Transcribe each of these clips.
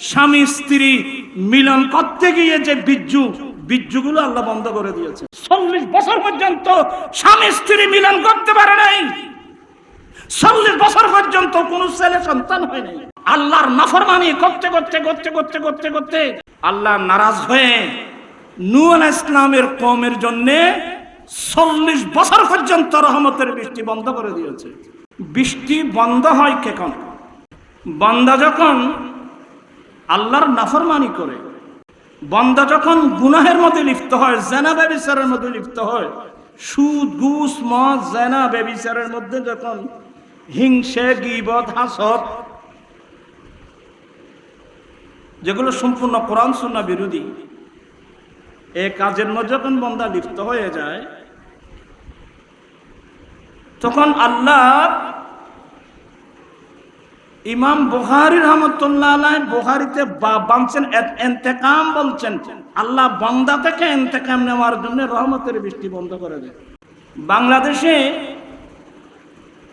স্বামী, স্ত্রী মিলন করতে গিয়ে যে বিজ্জু, বিজ্জুগুলো আল্লাহ বন্ধ করে দিয়েছে। চল্লিশ বছর পর্যন্ত স্বামী, স্ত্রী মিলন করতে পারে নাই। চল্লিশ বছর পর্যন্ত কোন ছেলে সন্তান হয় নাই। আল্লাহর নাফরমানি করতে করতে করতে করতে করতে করতে আল্লাহ নারাজ হয়ে নূ আলাইহিস ইসলামের কমের জন্য চল্লিশ বছর পর্যন্ত রহমতের বৃষ্টি বন্ধ করে দিয়েছে। বৃষ্টি বন্ধ হয় কেখন বন্ধ যখন আল্লাহর নাফরমানি করে। বন্দা যখন গুনাহের মধ্যে লিপ্ত হয়, জেনা ব্যবিচারের মধ্যে লিপ্ত হয়, সুদ, ঘুষ, মদ, জেনা ব্যবিচারের মধ্যে যখন হিংসে, গিবত হাসত যেগুলো সম্পূর্ণ কোরআন সুন্না বিরোধী, এ কাজের মধ্যে যখন বন্দা লিপ্ত হয়ে যায়, তখন আল্লাহ ইমাম বুখারি রহমতুল্লাহ বুখারিতে বানছেন এন্তেকাম বলছেন। আল্লাহ বন্দা থেকে এন্তেকাম নেওয়ার জন্য রহমতের বৃষ্টি বন্ধ করে দেয়। বাংলাদেশে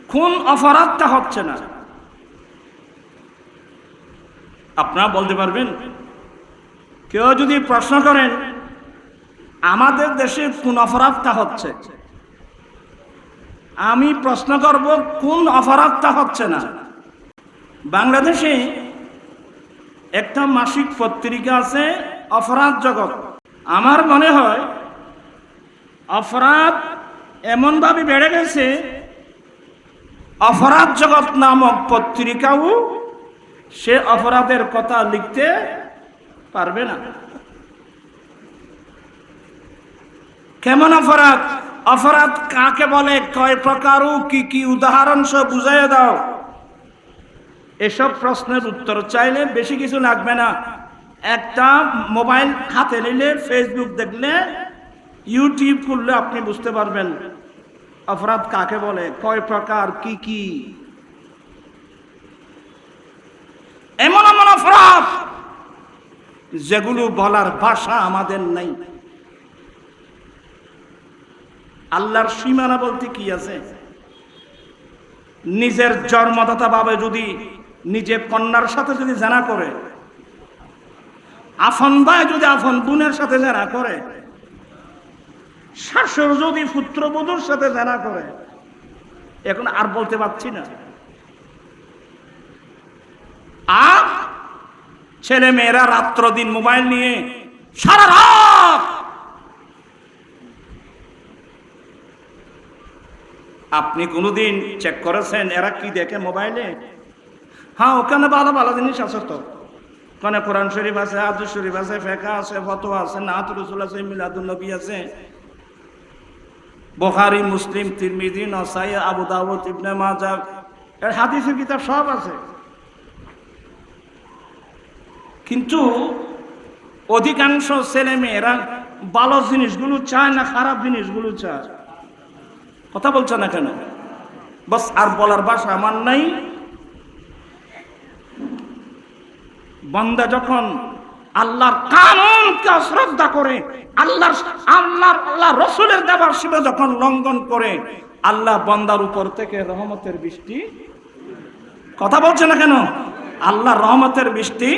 খুন অপরাধটা হচ্ছে না। আপনারা বলতে পারবেন? কেউ যদি প্রশ্ন করেন, আমাদের দেশে কোন অপরাধটা হচ্ছে? আমি প্রশ্ন করব কোন অপরাধটা হচ্ছে না। বাংলাদেশে একটা মাসিক পত্রিকা আছে, অপরাধ জগৎ। আমার মনে হয় অপরাধ এমনভাবে বেড়ে গেছে, অপরাধ জগৎ নামক পত্রিকাও সে অপরাধের কথা লিখতে পারবে না। কেমন অপরাধ? অপরাধ কাকে বলে? কয় প্রকার কি কি উদাহরণ সব বুঝাইয়া দাও। এসব প্রশ্নের উত্তর চাইলে বেশি কিছু লাগবে না। একটা মোবাইল হাতে নিলে ফেসবুক দেখলে ইউটিউব খুললে আপনি বুঝতে পারবেন অপরাধ কাকে বলে, কয় প্রকার, কি কি। এমন এমন অপরাধ যেগুলো বলার ভাষা আমাদের নাই। আল্লাহর সীমানা বলতে কি আছে? নিজের জন্মদাতা ভাবে যদি নিজে কন্যার সাথে যদি জানা করে, আফন ভাই যদি আফন বোনের সাথে জানা করে, শাশুর যদি পুত্রবধূর সাথে জানা করে, এখন আর বলতে পারছি না। আর ছেলে মেয়েরা রাত্র দিন মোবাইল নিয়ে সারা রাত আপনি কোনোদিন চেক করেছেন এরা কি দেখে মোবাইলে? হ্যাঁ ওখানে ভালো ভালো জিনিস আছে তো। ওখানে কোরআন শরীফ আছে আজু শরীফ আছে ফেকা আছে, ফতোয়া আছে নাত রসুল আছে মিলাদুল নবী আছে। বোখারি, মুসলিম তিরমিদি নসাই, আবু দাউদ, ইবনে মাজা এর হাদিসের কিতাব সব আছে। কিন্তু অধিকাংশ ছেলে মেয়েরা ভালো জিনিসগুলো চায় না, খারাপ জিনিসগুলো চায়। কথা বলছে না কেন? বস, আর বলার ভাষা আমার নাই। বন্দা যখন আল্লাহর কানুনকে শ্রদ্ধা করে, আল্লাহর আল্লাহর আল্লাহ রসুলের দেবার শিবে যখন লঙ্ঘন করে, আল্লাহ বন্দার উপর থেকে রহমতের বৃষ্টি, কথা বলছে না কেন? আল্লাহ রহমতের বৃষ্টি,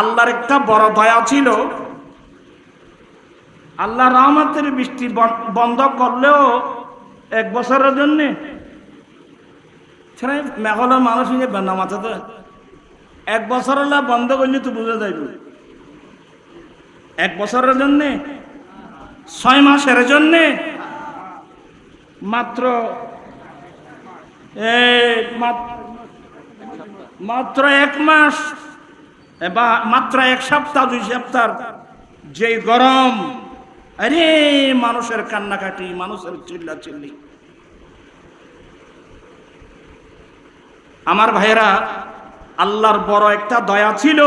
আল্লাহর একটা বড় দয়া ছিল। আল্লাহ রহমতের বৃষ্টি বন্ধ করলেও এক বছরের জন্যে মেঘলের মানুষ নিয়ে বেনা মাথাতে এক বছর হলে বন্ধ করলে তো বুঝে যাইব। এক বছরের জন্যে? ছয় মাসের জন্যে? মাত্র মাত্র এক মাস বা, মাত্র এক সপ্তাহ, দুই সপ্তাহ যে গরম, আরে, মানুষের কান্নাকাটি, মানুষের চিল্লা চিল্লি আমার ভাইয়েরা আল্লাহর বড় একটা দয়া ছিল।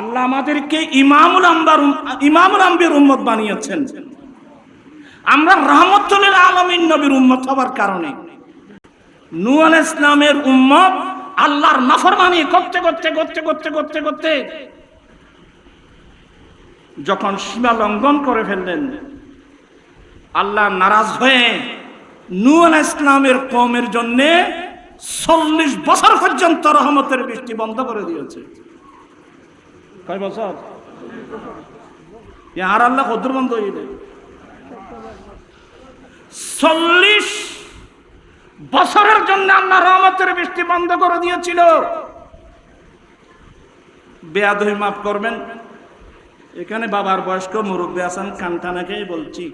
আল্লাহ আমাদেরকে ইমামুল আম্বার ইমামুল আম্বির উম্মত বানিয়েছেন। আমরা রহমতুল্লাহ আলমিন নবীর উম্মত হবার কারণে। নুয়াল ইসলামের উম্মত আল্লাহর নাফরমানি করতে করতে করতে করতে করতে করতে যখন সীমা লঙ্ঘন করে ফেললেন, আল্লাহ নারাজ হয়ে নূ আলাহ ইসলামের কমের জন্যে চল্লিশ বছর পর্যন্ত রহমতের বৃষ্টি বন্ধ করে দিয়েছে। কয় বছর? আর আল্লাহ কদ্দুর বন্ধ হয়ে যায়। চল্লিশ বছরের জন্য আল্লাহ রহমতের বৃষ্টি বন্ধ করে দিয়েছিল। বেয়াদহি মাফ করবেন। এখানে বাবার বয়স্ক মুরব্বী আসান কানটানাকে বলছি।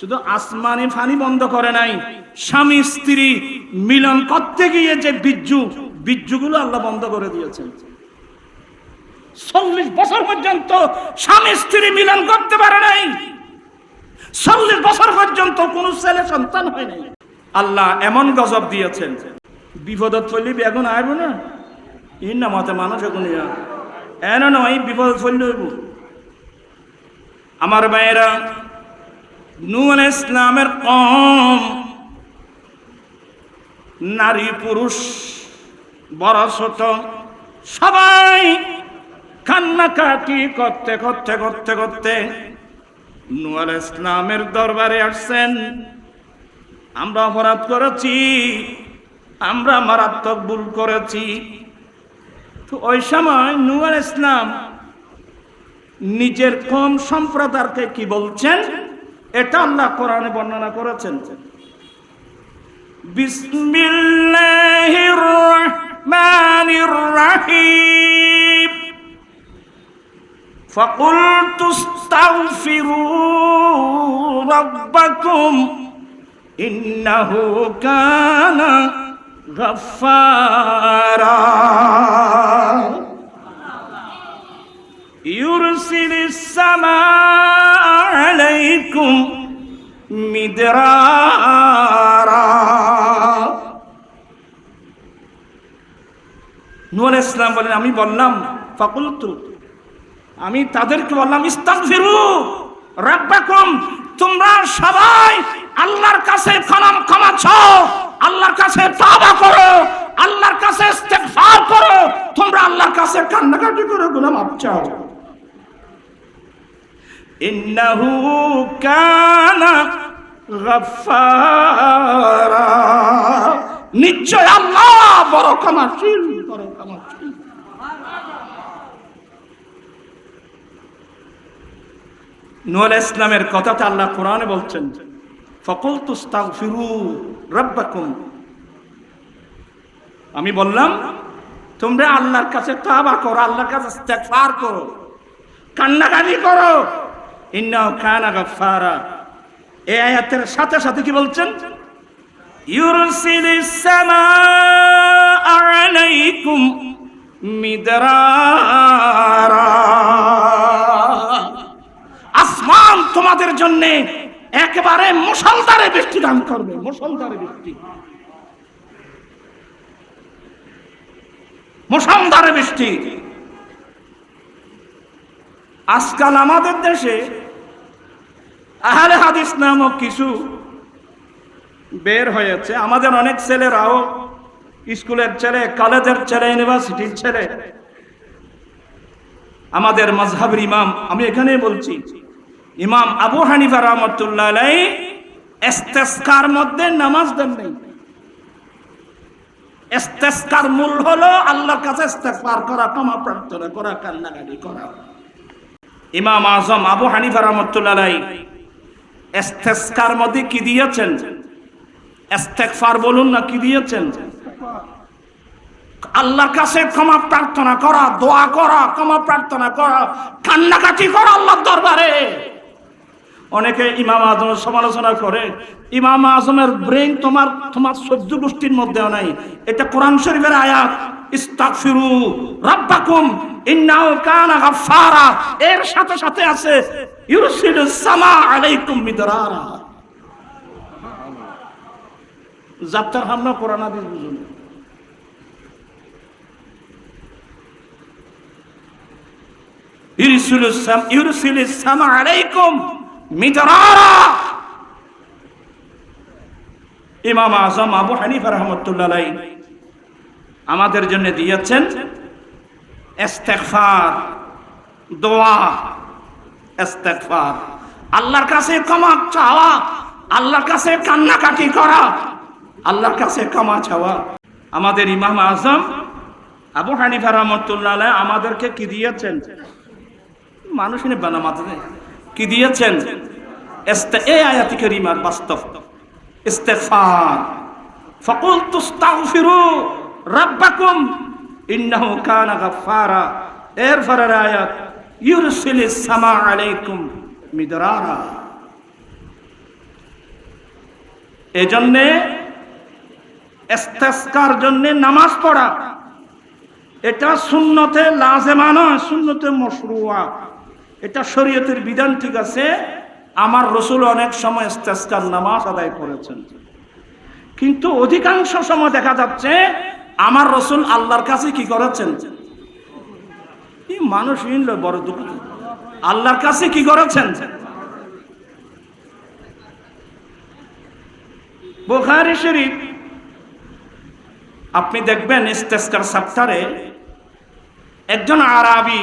শুধু আসমানি ফানি বন্ধ করে নাই, স্বামী, স্ত্রী মিলন করতে গিয়ে যে বিজ্জু, বিজ্জুগুলো আল্লাহ বন্ধ করে দিয়েছেন। চল্লিশ বছর পর্যন্ত স্বামী স্ত্রী মিলন করতে পারে নাই। চল্লিশ বছর পর্যন্ত কোন ছেলে সন্তান হয় নাই। আল্লাহ এমন গজব দিয়েছেন। বিপদত পড়লে বেগুন আইব না? ইন না মতে মানুষ এখন এন নয় বিপদত হইব। আমার ভাইয়েরা নুন ইসলামের কম নারী, পুরুষ, বড়, ছোট, সবাই কান্নাকাটি করতে করতে করতে করতে নুয়াল ইসলামের দরবারে আসছেন। আমরা অপরাধ করেছি, আমরা মারাত্মক ভুল করেছি। তো ওই সময় নুয়াল ইসলাম নিজের কম সম্প্রদায়কে কি বলছেন, এটা আল্লাহ কোরআনে বর্ণনা করেছেন। بسم الله الرحمن الرحيم. فقلت استغفروا ربكم إنه كان غفارا. يرسل السماء عليكم مدرارا. ইসলাম বলেন, আমি বললাম, ফাকুলতু, আমি তাদেরকে বললাম, ইস্তাগফিরু, রাব্বাকুম, তোমরা সবাই আল্লাহর কাছে ক্ষমা ক্ষমা চাও, আল্লাহর কাছে তওবা করো, আল্লাহর কাছে ইস্তেগফার করো, তোমরা আল্লাহর কাছে কান্নাকাটি করে, গুনাহ মাফ চাও। ইন্নাহু কানা গফফারা। নিশ্চয় আল্লাহ বড় ক্ষমাশীল। ক্ষমাশীল নুয়াল ইসলামের কথাটা আল্লাহ কোরআনে বলছেন ফকল তুস্তাগফিরু রাব্বাকুম। আমি বললাম, তোমরা আল্লাহর কাছে তাওবা করো, আল্লাহর কাছে ইস্তেগফার করো, কান্নাকাটি করো। ইন্নাহু কানা গাফফারা। এই আয়াতের সাথে সাথে কি বলছেন? ইউরসিলিস সামাআ আলাইকুম আসমান তোমাদের জন্য একেবারে মুসলধারে বৃষ্টি দান করবে মুসলধারে বৃষ্টি। মুসলধারে বৃষ্টি। আজকাল আমাদের দেশে আহলে হাদিস নামক কিছু বের হয়েছে। আমাদের অনেক ছেলেরাও স্কুলের ছেলে, কলেজের ছেলে, ইউনিভার্সিটির ছেলে। আমাদের মজহাবের ইমাম, আমি এখানে বলছি, ইমাম আবু হানিফা রহমতুল্লাহ আলাই এস্তেস্কার মধ্যে নামাজ দেন নেই। এস্তেস্কার মূল হলো আল্লাহর কাছে ইস্তেগফার করা, ক্ষমা প্রার্থনা করা, কান্নাকাটি করা। ইমাম আজম আবু হানিফা রহমতুল্লাহ এস্তেস্কার মধ্যে কি দিয়েছেন? ইস্তেগফার বলুন না কি দিয়েছেন? আল্লাহর কাছে ক্ষমা প্রার্থনা করা, দোয়া করা, ক্ষমা প্রার্থনা করা, কান্নাকাটি করা আল্লাহর দরবারে। অনেকে ইমাম আজমের সমালোচনা করে, ইমাম আজমের ব্রেন তোমার তোমার সহ্য গোষ্ঠীর মধ্যেও নাই। এটা কোরআন শরীফের আয়াত, ইস্তাগফিরু রাব্বাকুম ইন্নাহু কানা গাফফারা। এর সাথে সাথে আছে ইউরসিলুস সামা আলাইকুম মিদরারা। যাত্রার হামলা কোরআন হাদিস বুঝুন ইউরসিলুস সাম ইউরসিলুস সামা আলাইকুম মিদরারা ইমাম আজম আবু হানিফা রহমতুল্লাহ আমাদের জন্য দিয়েছেন ইস্তেগফার, দোয়া। ইস্তেগফার। আল্লাহর কাছে ক্ষমা চাওয়া, আল্লাহর কাছে কান্নাকাটি করা, আল্লাহর কাছে ক্ষমা চাওয়া। আমাদের ইমাম আজম আবু হানিফা রহমতুল্লাহ আমাদেরকে কি দিয়েছেন? মানুষ এনে বানা মাঝে কি দিয়েছেন? এই বাস্তব। ইস্তেফার ফকুল রাব্বাকুম ইন্নাহু কানা গাফফারা। এর পরের আয়াত ইউরসিলিস সামা আলাইকুম মিদরারা। এজন্যে ইস্তেসকার জন্য নামাজ পড়া। এটা সুন্নতে লাজেমা নয়, সুন্নতে মশরুয়া। এটা শরীয়তের বিধান ঠিক আছে, আমার রসুল অনেক সময় ইস্তেসকার নামাজ আদায় করেছেন। কিন্তু অধিকাংশ সময় দেখা যাচ্ছে, আমার রসুল আল্লাহর কাছে কি করেছেন? এই মানুষ ইনল বড় দুঃখ আল্লাহর কাছে কি করেছেন? বুখারি শরীফ, আপনি দেখবেন ইস্তেস্কার সাপ্তারে একজন আরাবি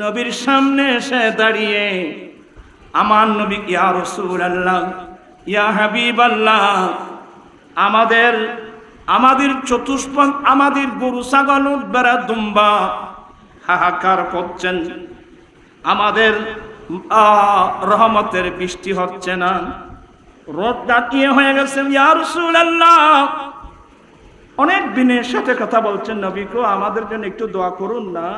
নবীর সামনে এসে দাঁড়িয়ে আমার নবী ইয়া রসুল আল্লাহ ইয়া হাবিব আল্লাহ আমাদের আমাদের চতুষ্পদ, আমাদের গরু, ছাগল বেড়া দুম্বা হাহাকার করছেন। আমাদের রহমতের বৃষ্টি হচ্ছে না। রোদ ডাকিয়ে হয়ে গেছে, ইয়া রসুল আল্লাহ অনেক দিনের সাথে কথা বলছেন নবী গো, আমাদের জন্য একটু দোয়া করুন না।